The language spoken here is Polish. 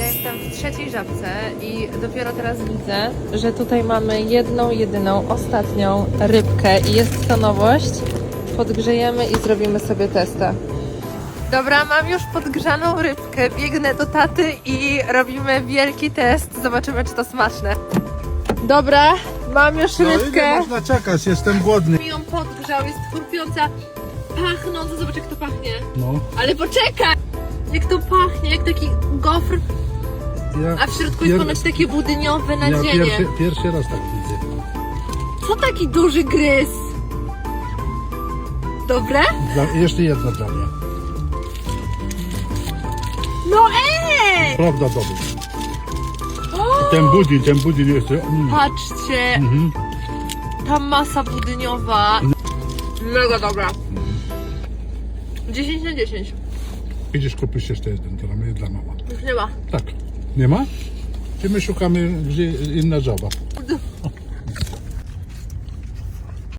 Ja jestem w trzeciej żabce i dopiero teraz widzę, że tutaj mamy jedną, jedyną, ostatnią rybkę i jest to nowość. Podgrzejemy i zrobimy sobie testa. Dobra, mam już podgrzaną rybkę, biegnę do taty i robimy wielki test. Zobaczymy, czy to smaczne. Dobra, mam już No ile rybkę. można czekać, jestem głodny. Mi ją podgrzał, jest chrupiąca, pachnąca, zobacz jak to pachnie. No, Ale poczekaj! Jak to pachnie, jak taki gofr, ja, a w środku jest pier- ponoć takie budyniowe ja nadzienie. pierwszy, pierwszy raz tak widzę. Co taki duży gryz? Dobre? Dla, jeszcze jedno dla mnie. No ej! Prawda dobry. O, Ten budyń, ten budyń jeszcze... Mm. patrzcie, Mhm. ta masa budyniowa. Mega dobra. 10 na 10. Idziesz kupić jeszcze jeden dla mnie i dla mama. Już nie ma. Tak. Nie ma? Czy my szukamy gdzie inna żaba?